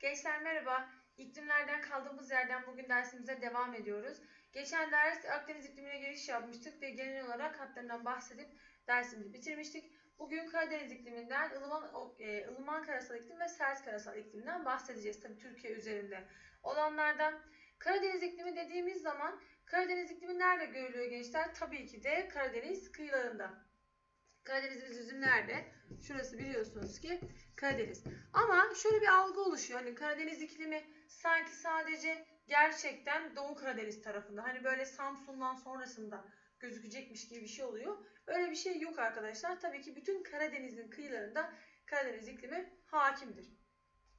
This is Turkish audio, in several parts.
Gençler merhaba. İklimlerden kaldığımız yerden bugün dersimize devam ediyoruz. Geçen ders Akdeniz iklimine giriş yapmıştık ve genel olarak hatlarından bahsedip dersimizi bitirmiştik. Bugün Karadeniz ikliminden, ılıman, e, ılıman karasal iklim ve sert karasal iklimden bahsedeceğiz. Tabii Türkiye üzerinde olanlardan. Karadeniz iklimi dediğimiz zaman Karadeniz iklimi nerede görülüyor gençler? Tabii ki de Karadeniz kıyılarında. Karadeniz'imiz bizim nerede? Şurası biliyorsunuz ki Karadeniz. Ama şöyle bir algı oluşuyor. Hani Karadeniz iklimi sanki sadece gerçekten Doğu Karadeniz tarafında. Hani böyle Samsun'dan sonrasında gözükecekmiş gibi bir şey oluyor. Öyle bir şey yok arkadaşlar. Tabii ki bütün Karadeniz'in kıyılarında Karadeniz iklimi hakimdir.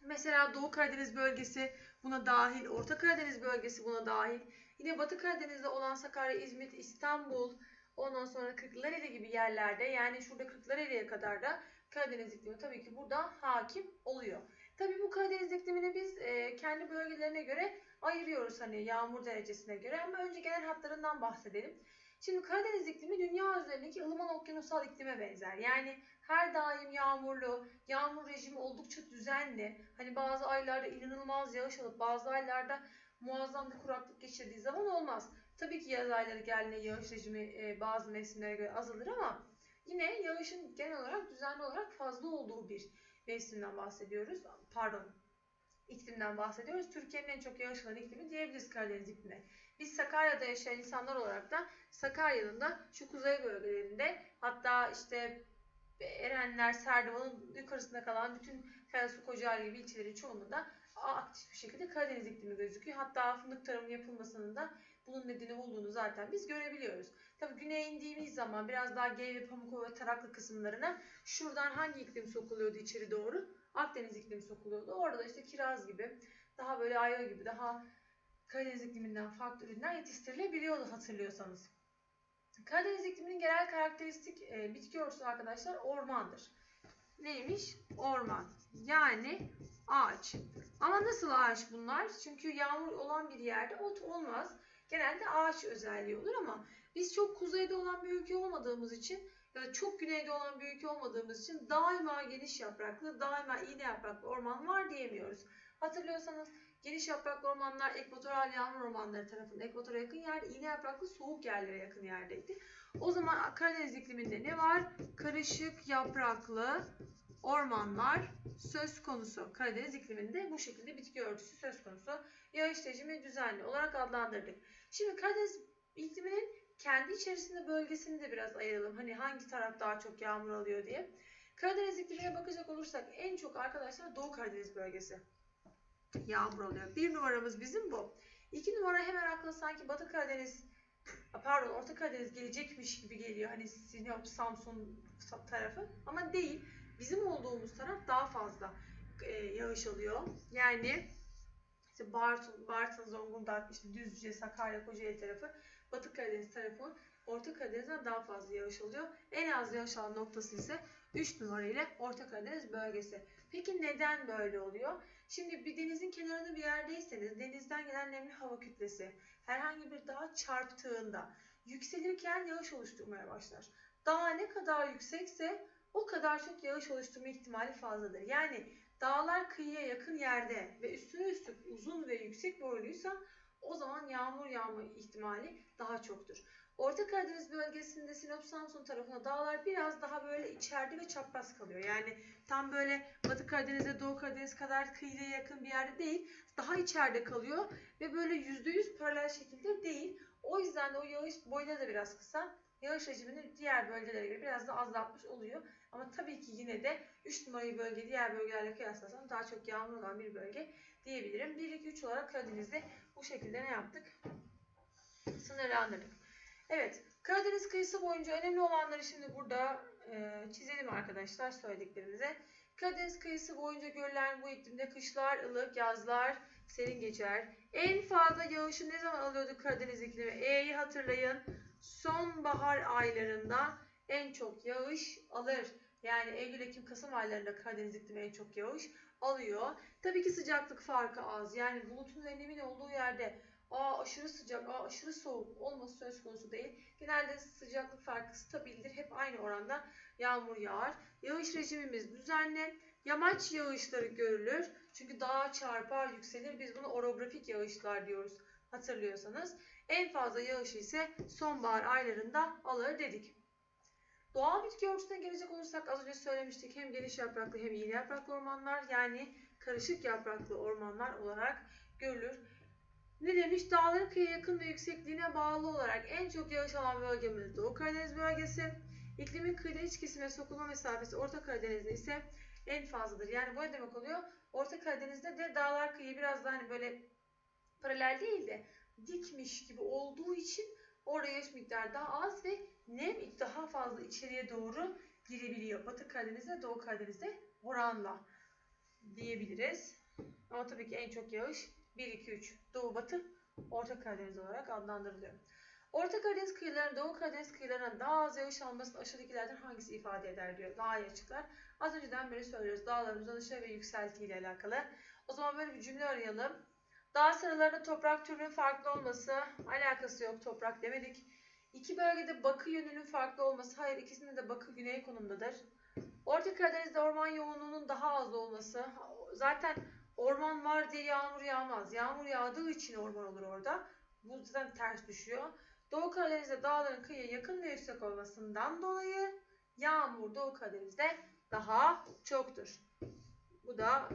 Mesela Doğu Karadeniz bölgesi buna dahil, Orta Karadeniz bölgesi buna dahil. Yine Batı Karadeniz'de olan Sakarya, İzmit, İstanbul, ondan sonra Kırklareli gibi yerlerde yani şurada Kırklareli'ye kadar da Karadeniz iklimi tabii ki burada hakim oluyor. Tabii bu Karadeniz iklimini biz e, kendi bölgelerine göre ayırıyoruz hani yağmur derecesine göre ama önce genel hatlarından bahsedelim. Şimdi Karadeniz iklimi dünya üzerindeki ılıman okyanusal iklime benzer. Yani her daim yağmurlu, yağmur rejimi oldukça düzenli. Hani bazı aylarda inanılmaz yağış alıp bazı aylarda muazzam bir kuraklık geçirdiği zaman olmaz. Tabii ki yaz ayları geldiğinde yağış rejimi e, bazı mevsimlere göre azalır ama yine yağışın genel olarak düzenli olarak fazla olduğu bir mevsimden bahsediyoruz. Pardon, iklimden bahsediyoruz. Türkiye'nin en çok yağış alan iklimi diyebiliriz Karadeniz iklimine. Biz Sakarya'da yaşayan insanlar olarak da Sakarya'nın da şu kuzey bölgelerinde hatta işte Erenler, Serdivan'ın yukarısında kalan bütün Felsu, Kocaeli gibi ilçelerin çoğunda da aktif bir şekilde Karadeniz iklimi gözüküyor. Hatta fındık tarımı yapılmasının da bunun nedeni olduğunu zaten biz görebiliyoruz. Tabii güneye indiğimiz zaman biraz daha G ve Pamukova ve Taraklı kısımlarına şuradan hangi iklim sokuluyordu içeri doğru? Akdeniz iklimi sokuluyordu. Orada da işte kiraz gibi, daha böyle ayva gibi, daha Karadeniz ikliminden farklı ürünler yetiştirilebiliyordu hatırlıyorsanız. Karadeniz ikliminin genel karakteristik e, bitki örtüsü arkadaşlar ormandır. Neymiş? Orman. Yani ağaç. Ama nasıl ağaç bunlar? Çünkü yağmur olan bir yerde ot olmaz. Genelde ağaç özelliği olur ama biz çok kuzeyde olan bir ülke olmadığımız için ya da çok güneyde olan bir ülke olmadığımız için daima geniş yapraklı, daima iğne yapraklı orman var diyemiyoruz. Hatırlıyorsanız geniş yapraklı ormanlar ekvatoral yağmur ormanları tarafında ekvatora yakın yerde, iğne yapraklı soğuk yerlere yakın yerdeydi. O zaman Karadeniz ikliminde ne var? Karışık yapraklı ormanlar söz konusu. Karadeniz ikliminde bu şekilde bitki örtüsü söz konusu. Yağış rejimi düzenli olarak adlandırdık. Şimdi Karadeniz ikliminin kendi içerisinde bölgesini de biraz ayıralım. Hani hangi taraf daha çok yağmur alıyor diye. Karadeniz iklimine bakacak olursak en çok arkadaşlar Doğu Karadeniz bölgesi yağmur alıyor. Bir numaramız bizim bu. İki numara hemen aklına sanki Batı Karadeniz pardon Orta Karadeniz gelecekmiş gibi geliyor. Hani Sinop, Samsun tarafı ama değil. Bizim olduğumuz taraf daha fazla e, yağış alıyor. Yani işte Bartın, Bartın, Zonguldak, işte Düzce, Sakarya, Kocaeli tarafı, Batı Karadeniz tarafı Orta Karadeniz'den daha fazla yağış alıyor. En az yağış alan noktası ise 3 numara ile Orta Karadeniz bölgesi. Peki neden böyle oluyor? Şimdi bir denizin kenarında bir yerdeyseniz denizden gelen nemli hava kütlesi herhangi bir dağa çarptığında yükselirken yağış oluşturmaya başlar. Dağ ne kadar yüksekse o kadar çok yağış oluşturma ihtimali fazladır. Yani dağlar kıyıya yakın yerde ve üstüne üstlük uzun ve yüksek boyluysa o zaman yağmur yağma ihtimali daha çoktur. Orta Karadeniz bölgesinde Sinop Samsun tarafına dağlar biraz daha böyle içeride ve çapraz kalıyor. Yani tam böyle Batı Karadeniz'e Doğu Karadeniz kadar kıyıya yakın bir yerde değil. Daha içeride kalıyor ve böyle %100 paralel şekilde değil. O yüzden de o yağış boyları da biraz kısa. Yağış hacmini diğer bölgelere göre biraz da azaltmış oluyor. Ama tabii ki yine de 3 numaralı bölge diğer bölgelerle kıyaslasam daha çok yağmur olan bir bölge diyebilirim. 1, 2, 3 olarak Karadeniz'de bu şekilde ne yaptık? Sınırlandırdık. Evet, Karadeniz kıyısı boyunca önemli olanları şimdi burada e, çizelim arkadaşlar söylediklerimize. Karadeniz kıyısı boyunca görülen bu iklimde kışlar ılık, yazlar serin geçer. En fazla yağışı ne zaman alıyorduk Karadeniz iklimi? E'yi hatırlayın. Sonbahar aylarında en çok yağış alır. Yani Eylül, Ekim, Kasım aylarında Karadeniz iklimi en çok yağış alıyor. Tabii ki sıcaklık farkı az. Yani bulutun ve olduğu yerde aa aşırı sıcak, aa aşırı soğuk olması söz konusu değil. Genelde sıcaklık farkı stabildir. Hep aynı oranda yağmur yağar. Yağış rejimimiz düzenli. Yamaç yağışları görülür. Çünkü dağa çarpar yükselir. Biz bunu orografik yağışlar diyoruz hatırlıyorsanız. En fazla yağışı ise sonbahar aylarında alır dedik. Doğal bitki örtüsüne gelecek olursak az önce söylemiştik hem geniş yapraklı hem iğne yapraklı ormanlar yani karışık yapraklı ormanlar olarak görülür. Ne demiş? Dağların kıyıya yakın ve yüksekliğine bağlı olarak en çok yağış alan bölgemiz Doğu Karadeniz bölgesi. İklimin kıyıda iç kesime sokulma mesafesi Orta Karadeniz'de ise en fazladır. Yani bu ne demek oluyor? Orta Karadeniz'de de dağlar kıyı biraz daha hani böyle paralel değil de dikmiş gibi olduğu için orada yağış miktarı daha az ve nem daha fazla içeriye doğru girebiliyor. Batı Karadeniz'de, Doğu Karadeniz'de oranla diyebiliriz. Ama tabii ki en çok yağış 1, 2, 3 Doğu, Batı, Orta Karadeniz olarak adlandırılıyor. Orta Karadeniz kıyılarının Doğu Karadeniz kıyılarına daha az yağış almasını aşağıdakilerden hangisi ifade eder diyor. Daha iyi açıklar. Az önceden beri söylüyoruz. Dağların uzanışı ve yükseltiği ile alakalı. O zaman böyle bir cümle arayalım. Dağ sıralarında toprak türünün farklı olması alakası yok. Toprak demedik. İki bölgede bakı yönünün farklı olması. Hayır ikisinde de bakı güney konumdadır. Orta Karadeniz'de orman yoğunluğunun daha az olması. Zaten orman var diye yağmur yağmaz. Yağmur yağdığı için orman olur orada. Bu zaten ters düşüyor. Doğu Karadeniz'de dağların kıyıya yakın ve yüksek olmasından dolayı yağmur Doğu Karadeniz'de daha çoktur. Bu da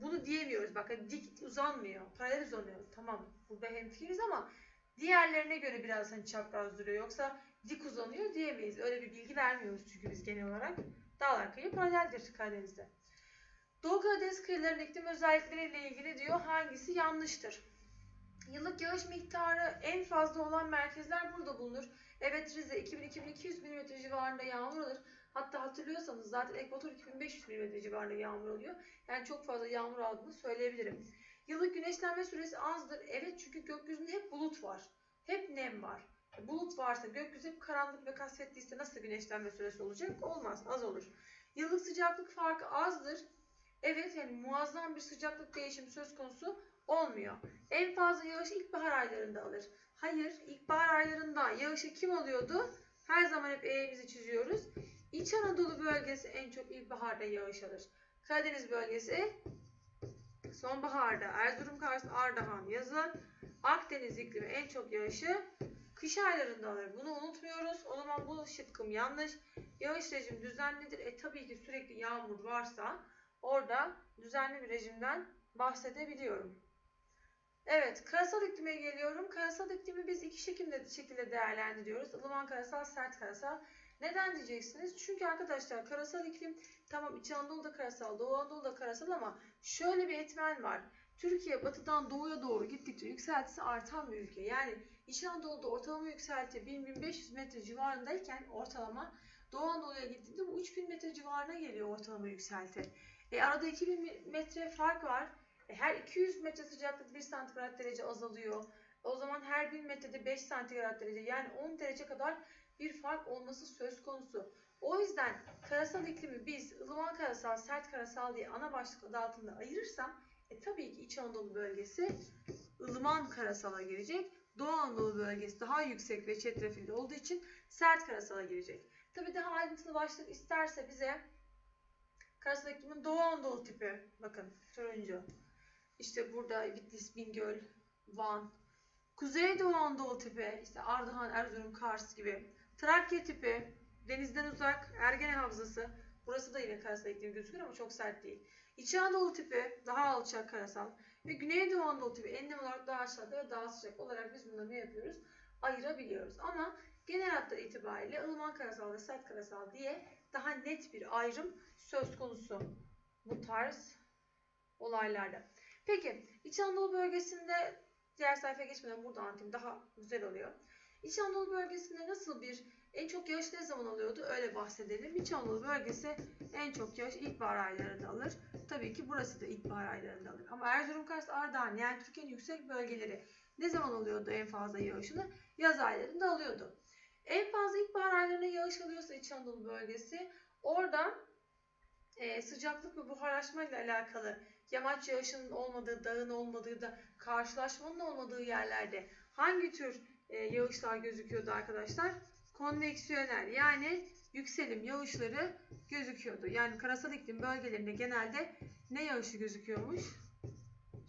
bunu diyemiyoruz. Bak hani dik uzanmıyor. Paralel uzanıyor. Tamam. Burada hemfikiriz ama diğerlerine göre biraz hani çapraz duruyor. Yoksa dik uzanıyor diyemeyiz. Öyle bir bilgi vermiyoruz çünkü biz genel olarak. Dağlar kıyı paraleldir Karadeniz'de. Doğu Karadeniz kıyılarının iklim özellikleriyle ilgili diyor hangisi yanlıştır? Yıllık yağış miktarı en fazla olan merkezler burada bulunur. Evet Rize 2000-2200 mm civarında yağmur alır. Hatta hatırlıyorsanız zaten Ekvator 2500 mm civarında yağmur alıyor. Yani çok fazla yağmur aldığını söyleyebilirim. Yıllık güneşlenme süresi azdır. Evet çünkü gökyüzünde hep bulut var. Hep nem var. Bulut varsa gökyüzü hep karanlık ve kasvetliyse nasıl güneşlenme süresi olacak? Olmaz, az olur. Yıllık sıcaklık farkı azdır. Evet yani muazzam bir sıcaklık değişimi söz konusu olmuyor. En fazla yağış ilkbahar aylarında alır. Hayır, ilkbahar aylarında yağışı kim alıyordu? Her zaman hep E'mizi çiziyoruz. İç Anadolu bölgesi en çok ilkbaharda yağış alır. Karadeniz bölgesi sonbaharda, Erzurum, Kars, Ardahan yazın. Akdeniz iklimi en çok yağışı kış aylarında alır. Bunu unutmuyoruz. O zaman bu şıkkım yanlış. Yağış rejimi düzenlidir. E tabii ki sürekli yağmur varsa orada düzenli bir rejimden bahsedebiliyorum. Evet, karasal iklime geliyorum. Karasal iklimi biz iki şekilde, şekilde değerlendiriyoruz. ılıman karasal, sert karasal. Neden diyeceksiniz? Çünkü arkadaşlar karasal iklim tamam İç Anadolu'da karasal, Doğu Anadolu'da karasal ama şöyle bir etmen var. Türkiye batıdan doğuya doğru gittikçe yükseltisi artan bir ülke. Yani İç Anadolu'da ortalama yükselti 1000-1500 metre civarındayken ortalama Doğu Anadolu'ya gittiğinde bu 3000 metre civarına geliyor ortalama yükselti. E arada 2000 metre fark var. E, her 200 metre sıcaklık 1 santigrat derece azalıyor. O zaman her 1000 metrede 5 santigrat derece yani 10 derece kadar bir fark olması söz konusu. O yüzden karasal iklimi biz ılıman karasal, sert karasal diye ana başlık adı altında ayırırsam e, tabii ki İç Anadolu bölgesi ılıman karasala girecek. Doğu Anadolu bölgesi daha yüksek ve çetrefilli olduğu için sert karasala girecek. Tabii daha ayrıntılı başlık isterse bize karasal iklimin Doğu Anadolu tipi bakın turuncu. İşte burada Bitlis, Bingöl, Van. Kuzeydoğu Anadolu tipi, işte Ardahan, Erzurum, Kars gibi. Trakya tipi, denizden uzak, Ergene Havzası. Burası da yine karasal iklim gözükür ama çok sert değil. İç Anadolu tipi, daha alçak karasal. Ve Güneydoğu Anadolu tipi, enlem olarak daha aşağıda ve daha sıcak olarak biz bunları ne yapıyoruz? Ayırabiliyoruz. Ama genel hatlar itibariyle ılıman karasal ve sert karasal diye daha net bir ayrım söz konusu bu tarz olaylarda. Peki İç Anadolu bölgesinde diğer sayfaya geçmeden burada anlatayım daha güzel oluyor. İç Anadolu bölgesinde nasıl bir en çok yağış ne zaman alıyordu öyle bahsedelim. İç Anadolu bölgesi en çok yağış ilkbahar aylarında alır. Tabii ki burası da ilkbahar aylarında alır. Ama Erzurum, Kars, Ardahan yani Türkiye'nin yüksek bölgeleri ne zaman alıyordu en fazla yağışını? Yaz aylarında alıyordu. En fazla ilkbahar aylarında yağış alıyorsa İç Anadolu bölgesi oradan e, sıcaklık ve buharlaşma ile alakalı yamaç yağışının olmadığı, dağın olmadığı da karşılaşmanın olmadığı yerlerde hangi tür e, yağışlar gözüküyordu arkadaşlar? Konveksiyonel yani yükselim yağışları gözüküyordu. Yani karasal iklim bölgelerinde genelde ne yağışı gözüküyormuş?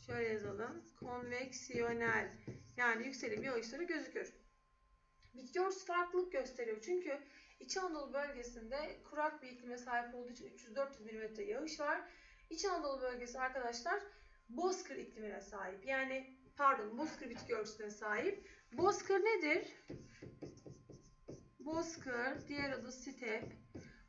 Şöyle yazalım. Konveksiyonel yani yükselim yağışları gözükür. Bitki örtüsü farklılık gösteriyor. Çünkü İç Anadolu bölgesinde kurak bir iklime sahip olduğu için 300-400 mm yağış var. İç Anadolu bölgesi arkadaşlar bozkır iklimine sahip. Yani pardon bozkır bitki örtüsüne sahip. Bozkır nedir? Bozkır, diğer adı step.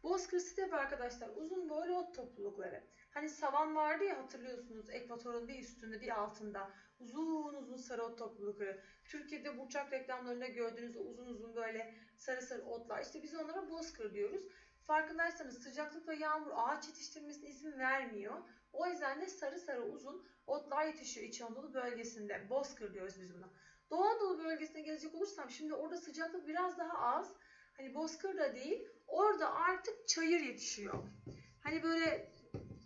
Bozkır step arkadaşlar uzun boylu ot toplulukları. Hani savan vardı ya hatırlıyorsunuz ekvatorun bir üstünde bir altında uzun uzun sarı ot toplulukları. Türkiye'de burçak reklamlarında gördüğünüz uzun uzun böyle sarı sarı otlar. İşte biz onlara bozkır diyoruz. Farkındaysanız sıcaklık ve yağmur ağaç yetiştirmesine izin vermiyor. O yüzden de sarı sarı uzun otlar yetişiyor İç Anadolu bölgesinde. Bozkır diyoruz biz buna. Doğu Anadolu bölgesine gelecek olursam şimdi orada sıcaklık biraz daha az. Hani bozkır da değil. Orada artık çayır yetişiyor. Hani böyle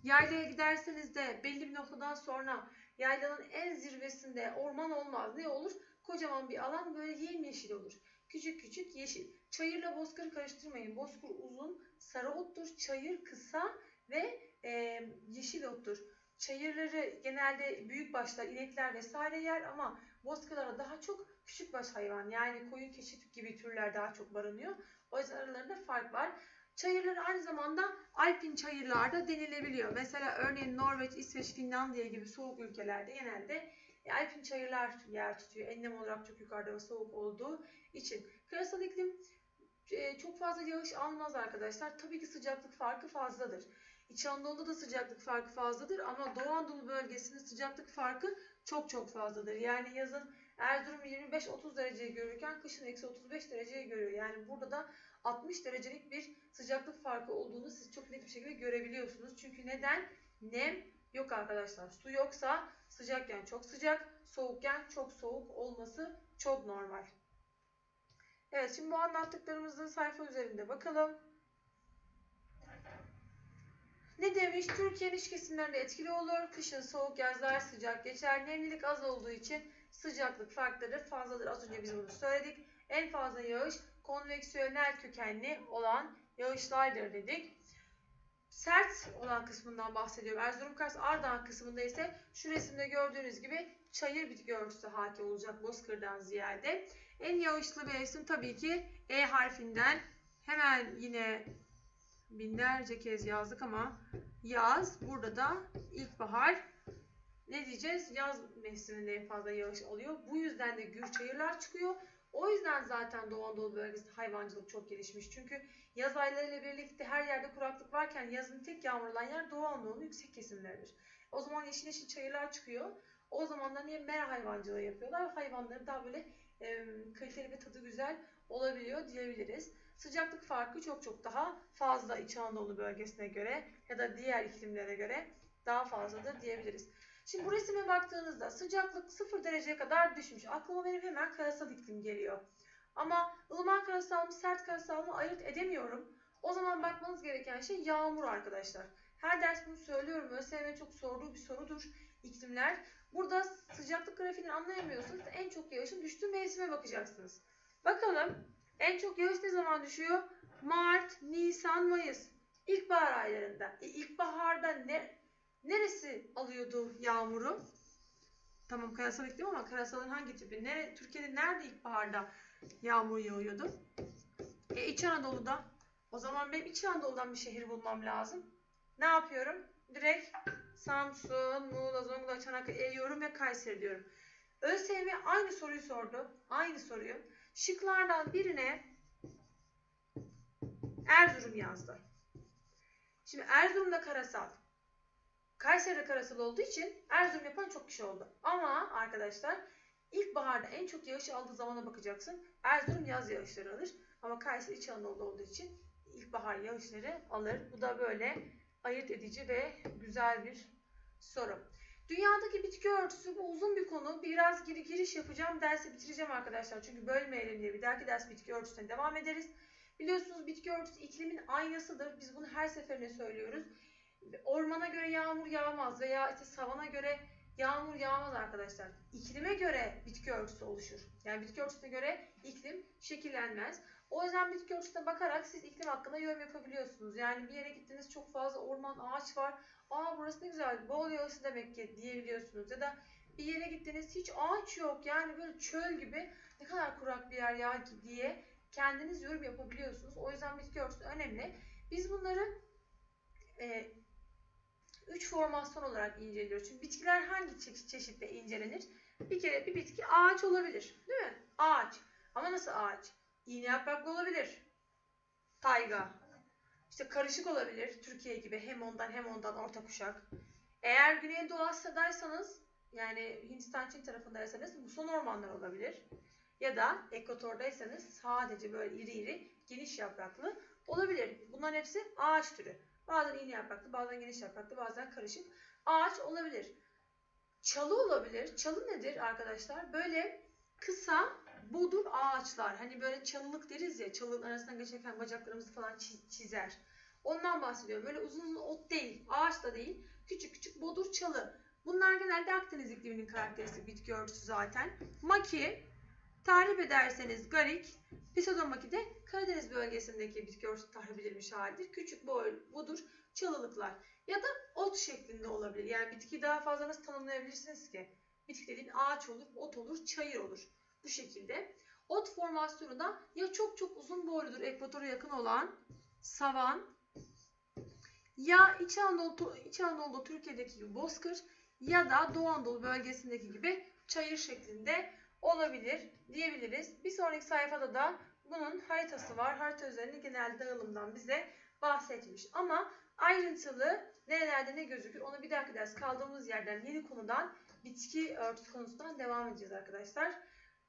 yaylaya giderseniz de belli bir noktadan sonra yaylanın en zirvesinde orman olmaz. Ne olur? Kocaman bir alan böyle yemyeşil olur. Küçük küçük yeşil. Çayırla bozkırı karıştırmayın. Bozkır uzun, sarı ottur. Çayır kısa ve e, yeşil ottur. Çayırları genelde büyük başlar, inekler vesaire yer ama bozkırlara daha çok küçük baş hayvan yani koyun keçi gibi türler daha çok barınıyor. O yüzden aralarında fark var. Çayırlar aynı zamanda alpin çayırlarda denilebiliyor. Mesela örneğin Norveç, İsveç, Finlandiya gibi soğuk ülkelerde genelde e, alpin çayırlar yer tutuyor. Enlem olarak çok yukarıda ve soğuk olduğu için. Karasal iklim e, çok fazla yağış almaz arkadaşlar. Tabii ki sıcaklık farkı fazladır. İç Anadolu'da da sıcaklık farkı fazladır ama Doğu Anadolu bölgesinde sıcaklık farkı çok çok fazladır. Yani yazın Erzurum 25-30 dereceyi görürken kışın eksi 35 dereceyi görüyor. Yani burada da 60 derecelik bir sıcaklık farkı olduğunu siz çok net bir şekilde görebiliyorsunuz. Çünkü neden? Nem yok arkadaşlar. Su yoksa sıcakken çok sıcak, soğukken çok soğuk olması çok normal. Evet şimdi bu anlattıklarımızın sayfa üzerinde bakalım. Ne demiş? Türkiye'nin iç kesimlerinde etkili olur. Kışın soğuk, yazlar sıcak geçer. Nemlilik az olduğu için sıcaklık farkları fazladır. Az önce biz bunu söyledik. En fazla yağış konveksiyonel kökenli olan yağışlardır dedik. Sert olan kısmından bahsediyorum. Erzurum Kars Ardahan kısmında ise şu resimde gördüğünüz gibi çayır bitki örtüsü hakim olacak Bozkır'dan ziyade. En yağışlı mevsim tabii ki E harfinden hemen yine binlerce kez yazdık ama yaz burada da ilkbahar ne diyeceğiz? Yaz mevsiminde en fazla yağış oluyor. Bu yüzden de gür çayırlar çıkıyor. O yüzden zaten Doğu Anadolu bölgesinde hayvancılık çok gelişmiş. Çünkü yaz aylarıyla birlikte her yerde kuraklık varken yazın tek yağmurlanan yer Doğu Anadolu'nun yüksek kesimleridir. O zaman yeşil yeşil çayırlar çıkıyor. O zaman da niye mera hayvancılığı yapıyorlar? Hayvanları daha böyle e, kaliteli ve tadı güzel olabiliyor diyebiliriz. Sıcaklık farkı çok çok daha fazla İç Anadolu bölgesine göre ya da diğer iklimlere göre daha fazladır diyebiliriz. Şimdi bu resime baktığınızda sıcaklık 0 dereceye kadar düşmüş. Aklıma benim hemen karasal iklim geliyor. Ama ılıman karasal mı sert karasal mı ayırt edemiyorum. O zaman bakmanız gereken şey yağmur arkadaşlar. Her ders bunu söylüyorum. ÖSYM çok sorduğu bir sorudur iklimler. Burada sıcaklık grafiğini anlayamıyorsunuz. En çok yağışın düştüğü mevsime bakacaksınız. Bakalım en çok yağış ne zaman düşüyor? Mart, Nisan, Mayıs. İlkbahar aylarında. E, ilkbaharda ne neresi alıyordu yağmuru? Tamam karasal iklim ama karasalın hangi tipi? Nere, Türkiye'de nerede ilkbaharda yağmur yağıyordu? E, İç Anadolu'da. O zaman benim İç Anadolu'dan bir şehir bulmam lazım. Ne yapıyorum? Direkt Samsun, Muğla, Zonguldak, Çanakkale eliyorum ve Kayseri diyorum. ÖSYM aynı soruyu sordu. Aynı soruyu. Şıklardan birine Erzurum yazdı. Şimdi Erzurum'da karasal. Kayseri'de karasal olduğu için Erzurum yapan çok kişi oldu. Ama arkadaşlar ilkbaharda en çok yağış aldığı zamana bakacaksın. Erzurum yaz yağışları alır. Ama Kayseri İç Anadolu olduğu için ilkbahar yağışları alır. Bu da böyle ayırt edici ve güzel bir soru. Dünyadaki bitki örtüsü bu uzun bir konu. Biraz giri giriş yapacağım. Dersi bitireceğim arkadaşlar. Çünkü bölmeyelim diye bir dahaki ders bitki örtüsüne devam ederiz. Biliyorsunuz bitki örtüsü iklimin aynasıdır. Biz bunu her seferinde söylüyoruz. Ormana göre yağmur yağmaz veya işte savana göre yağmur yağmaz arkadaşlar. İklime göre bitki örtüsü oluşur. Yani bitki örtüsüne göre iklim şekillenmez. O yüzden bitki örtüsüne bakarak siz iklim hakkında yorum yapabiliyorsunuz. Yani bir yere gittiniz çok fazla orman, ağaç var. Aa burası ne güzel, bol yağısı demek ki diyebiliyorsunuz. Ya da bir yere gittiniz hiç ağaç yok yani böyle çöl gibi ne kadar kurak bir yer ya diye kendiniz yorum yapabiliyorsunuz. O yüzden bitki örtüsü önemli. Biz bunları e, üç formasyon olarak inceliyoruz. Çünkü bitkiler hangi çe- çeşitle incelenir? Bir kere bir bitki ağaç olabilir. Değil mi? Ağaç. Ama nasıl ağaç? İğne yapraklı olabilir. Tayga. İşte karışık olabilir. Türkiye gibi hem ondan hem ondan orta kuşak. Eğer Güneydoğu Asya'daysanız yani Hindistan Çin tarafındaysanız muson ormanlar olabilir. Ya da ekvatordaysanız sadece böyle iri iri geniş yapraklı olabilir. Bunların hepsi ağaç türü. Bazen iğne yapraklı, bazen geniş yapraklı, bazen karışık. Ağaç olabilir. Çalı olabilir. Çalı nedir arkadaşlar? Böyle kısa bodur ağaçlar. Hani böyle çalılık deriz ya, çalının arasından geçerken bacaklarımızı falan çi- çizer. Ondan bahsediyorum. Böyle uzun uzun ot değil, ağaç da değil. Küçük küçük bodur çalı. Bunlar genelde Akdeniz ikliminin karakteristik bitki örtüsü zaten. Maki, tahrip ederseniz garik, Pisodomaki de Karadeniz bölgesindeki bitki örtüsü tahrip edilmiş halidir. Küçük boy, budur, çalılıklar. Ya da ot şeklinde olabilir. Yani bitkiyi daha fazla nasıl tanımlayabilirsiniz ki? Bitki dediğin ağaç olur, ot olur, çayır olur. Bu şekilde. Ot formasyonu da ya çok çok uzun boyludur ekvatora yakın olan savan ya İç Anadolu, İç Anadolu Türkiye'deki gibi bozkır ya da Doğu Anadolu bölgesindeki gibi çayır şeklinde olabilir diyebiliriz. Bir sonraki sayfada da bunun haritası var. Harita üzerinde genel dağılımdan bize bahsetmiş. Ama ayrıntılı nerelerde ne gözükür onu bir dahaki ders kaldığımız yerden yeni konudan bitki örtüsü konusundan devam edeceğiz arkadaşlar.